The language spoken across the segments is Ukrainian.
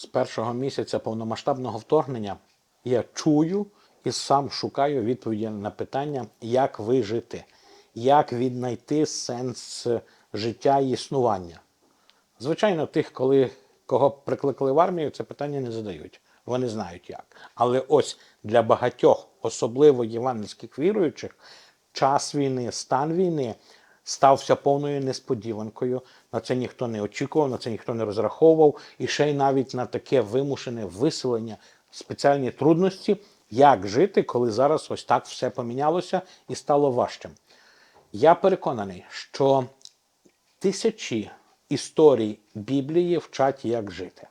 з першого місяця повномасштабного вторгнення я чую і сам шукаю відповіді на питання, як вижити, як віднайти сенс життя і існування. Звичайно, тих, коли кого прикликали в армію, це питання не задають. Вони знають як. Але ось для багатьох, особливо євангельських віруючих, час війни, стан війни стався повною несподіванкою. На це ніхто не очікував, на це ніхто не розраховував. І ще й навіть на таке вимушене виселення, спеціальні трудності, як жити, коли зараз ось так все помінялося і стало важчим. Я переконаний, що тисячі історій Біблії вчать, як жити.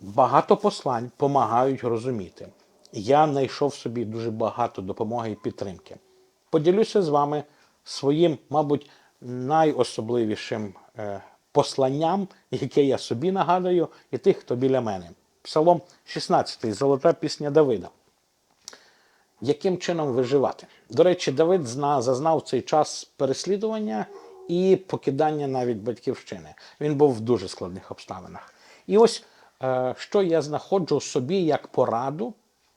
Багато послань допомагають розуміти. Я знайшов собі дуже багато допомоги і підтримки. Поділюся з вами своїм, мабуть, найособливішим е, посланням, яке я собі нагадую, і тих, хто біля мене. Псалом 16, золота пісня Давида. Яким чином виживати? До речі, Давид зазнав цей час переслідування і покидання навіть батьківщини. Він був в дуже складних обставинах. І ось е, що я знаходжу собі як пораду,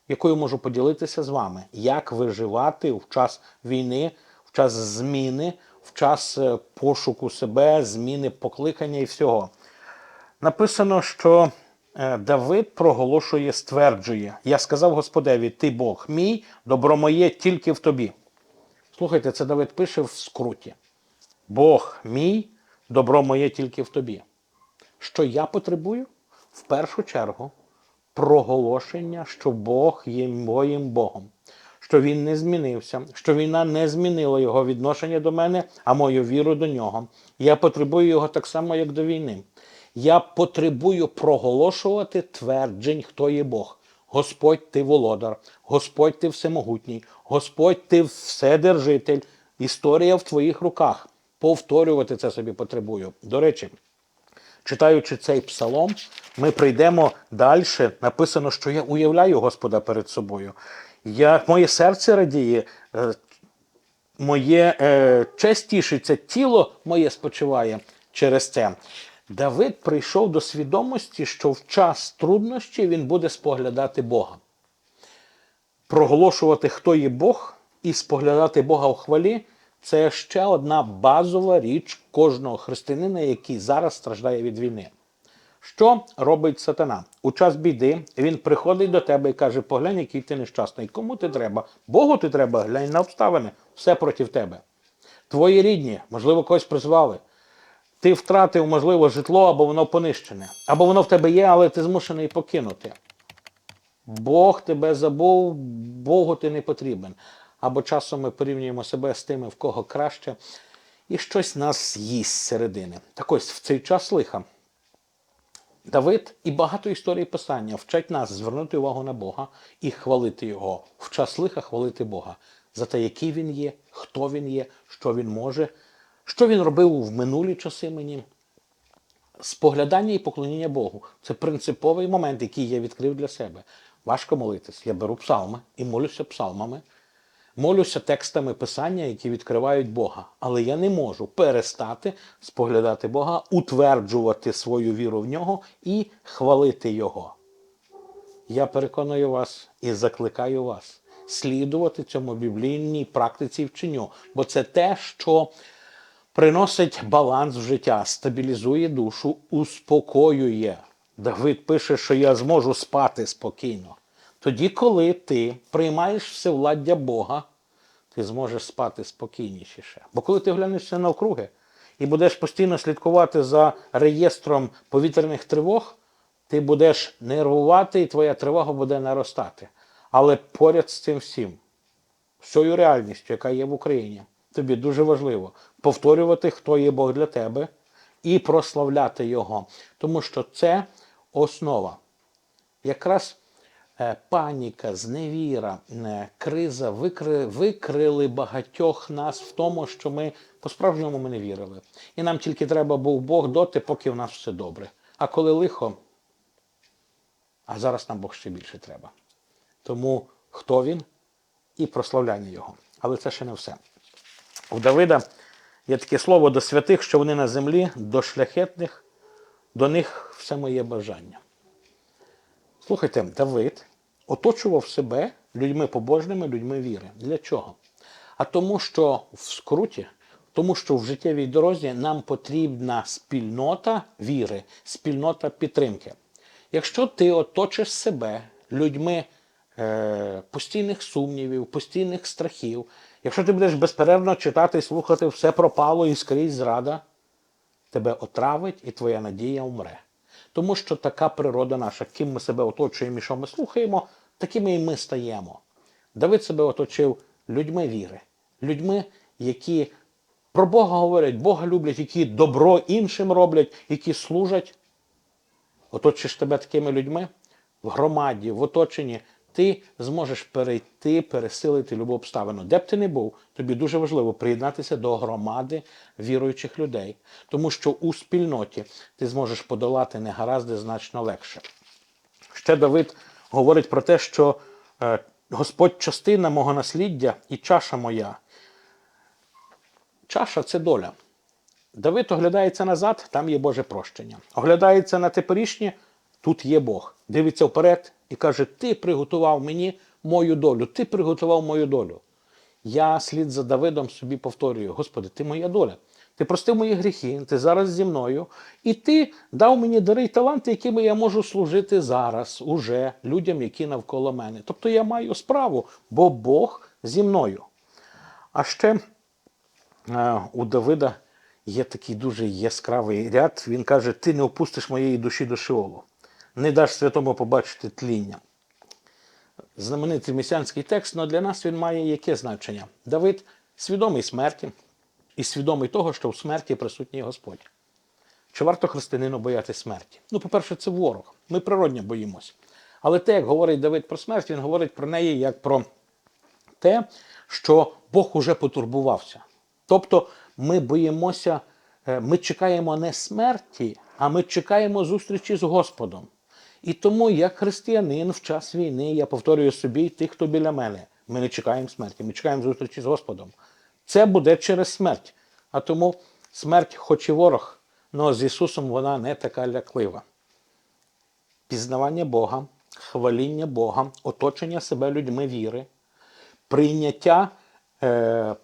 якою можу поділитися з вами, як виживати в час війни, в час зміни, в час е, пошуку себе, зміни покликання і всього. Написано, що е, Давид проголошує, стверджує: Я сказав Господеві, ти Бог мій, добро моє тільки в тобі. Слухайте, це Давид пише в скруті. Бог мій, добро моє тільки в тобі. Що я потребую? В першу чергу проголошення, що Бог є моїм Богом, що Він не змінився, що війна не змінила його відношення до мене, а мою віру до нього. Я потребую його так само, як до війни. Я потребую проголошувати тверджень, хто є Бог. Господь ти володар, Господь ти всемогутній, Господь ти вседержитель, історія в твоїх руках. Повторювати це собі потребую. До речі, читаючи цей псалом, ми прийдемо далі. Написано, що я уявляю Господа перед собою. Я, Моє серце радіє, е, моє е, честь тіло моє спочиває через це. Давид прийшов до свідомості, що в час труднощі він буде споглядати Бога. Проголошувати, хто є Бог, і споглядати Бога в хвалі це ще одна базова річ кожного християнина, який зараз страждає від війни. Що робить сатана? У час біди він приходить до тебе і каже: поглянь, який ти нещасний. Кому ти треба? Богу ти треба, глянь на обставини, все проти тебе. Твої рідні, можливо, когось призвали. Ти втратив, можливо, житло або воно понищене, або воно в тебе є, але ти змушений покинути. Бог тебе забув, Богу ти не потрібен. Або часом ми порівнюємо себе з тими, в кого краще, і щось нас їсть середини. Так ось в цей час лиха. Давид і багато історій писання вчать нас звернути увагу на Бога і хвалити Його. В час лиха хвалити Бога за те, який він є, хто він є, що він може, що він робив в минулі часи мені. Споглядання і поклоніння Богу це принциповий момент, який я відкрив для себе. Важко молитись. Я беру псалми і молюся псалмами. Молюся текстами писання, які відкривають Бога. Але я не можу перестати споглядати Бога, утверджувати свою віру в нього і хвалити Його. Я переконую вас і закликаю вас слідувати цьому біблійній практиці і вченню, бо це те, що приносить баланс в життя, стабілізує душу, успокоює. Давид пише, що я зможу спати спокійно. Тоді, коли ти приймаєш всевладдя Бога, ти зможеш спати спокійніше. Бо коли ти глянешся навкруги і будеш постійно слідкувати за реєстром повітряних тривог, ти будеш нервувати і твоя тривога буде наростати. Але поряд з цим всім, всією реальністю, яка є в Україні, тобі дуже важливо повторювати, хто є Бог для тебе, і прославляти Його. Тому що це основа. Якраз паніка, зневіра, е, криза викри, викрили багатьох нас в тому, що ми по-справжньому ми не вірили. І нам тільки треба був Бог доти, поки в нас все добре. А коли лихо, а зараз нам Бог ще більше треба. Тому хто він і прославляння Його. Але це ще не все. У Давида є таке слово до святих, що вони на землі, до шляхетних, до них все моє бажання. Слухайте, Давид оточував себе людьми побожними, людьми віри. Для чого? А тому, що в скруті, тому що в життєвій дорозі нам потрібна спільнота віри, спільнота підтримки. Якщо ти оточиш себе людьми е, постійних сумнівів, постійних страхів, якщо ти будеш безперервно читати і слухати все пропало і скрізь зрада, тебе отравить і твоя надія умре. Тому що така природа наша, ким ми себе оточуємо і що ми слухаємо, такими і ми стаємо. Давид себе оточив людьми віри, людьми, які про Бога говорять, Бога люблять, які добро іншим роблять, які служать. Оточиш тебе такими людьми в громаді, в оточенні, ти зможеш перейти, пересилити любу обставину. Де б ти не був, тобі дуже важливо приєднатися до громади віруючих людей, тому що у спільноті ти зможеш подолати негаразди значно легше. Ще Давид говорить про те, що е, Господь частина мого насліддя і чаша моя. Чаша це доля. Давид оглядається назад, там є Боже прощення. Оглядається на теперішнє, тут є Бог. Дивиться вперед і каже: Ти приготував мені мою долю, ти приготував мою долю. Я слід за Давидом собі повторюю: Господи, ти моя доля. Ти простив мої гріхи, ти зараз зі мною, і ти дав мені дари й таланти, якими я можу служити зараз, уже людям, які навколо мене. Тобто я маю справу, бо Бог зі мною. А ще е, у Давида є такий дуже яскравий ряд. Він каже: Ти не опустиш моєї душі до Шеолу, не даш святому побачити тління. Знаменитий месіанський текст, але для нас він має яке значення? Давид свідомий смерті і свідомий того, що в смерті присутній Господь. Чи варто християнину бояти смерті? Ну, по-перше, це ворог. Ми природньо боїмося. Але те, як говорить Давид про смерть, він говорить про неї як про те, що Бог уже потурбувався. Тобто ми боїмося, е, ми чекаємо не смерті, а ми чекаємо зустрічі з Господом. І тому, як християнин в час війни, я повторюю собі тих, хто біля мене, ми не чекаємо смерті, ми чекаємо зустрічі з Господом. Це буде через смерть. А тому смерть, хоч і ворог, але з Ісусом вона не така ляклива. Пізнавання Бога, хваління Бога, оточення себе людьми віри, прийняття е,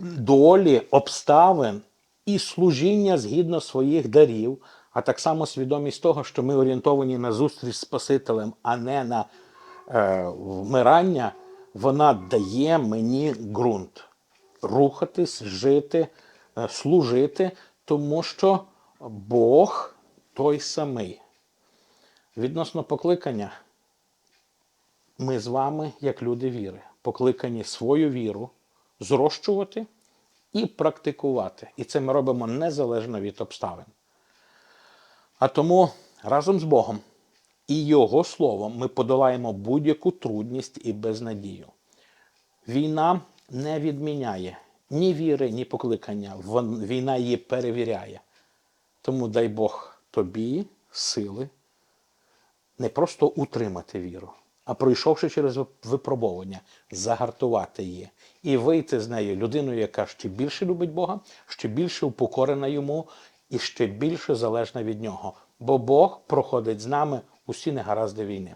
долі, обставин і служіння згідно своїх дарів, а так само свідомість того, що ми орієнтовані на зустріч з Спасителем, а не на е, вмирання, вона дає мені ґрунт рухатись, жити, е, служити, тому що Бог той самий. Відносно покликання, ми з вами, як люди віри, покликані свою віру зрощувати і практикувати. І це ми робимо незалежно від обставин. А тому разом з Богом і Його Словом ми подолаємо будь-яку трудність і безнадію. Війна не відміняє ні віри, ні покликання. Війна її перевіряє. Тому дай Бог тобі сили не просто утримати віру, а пройшовши через випробовування, загартувати її і вийти з нею людиною, яка ще більше любить Бога, ще більше упокорена йому і ще більше залежна від нього. Бо Бог проходить з нами усі негаразди війни.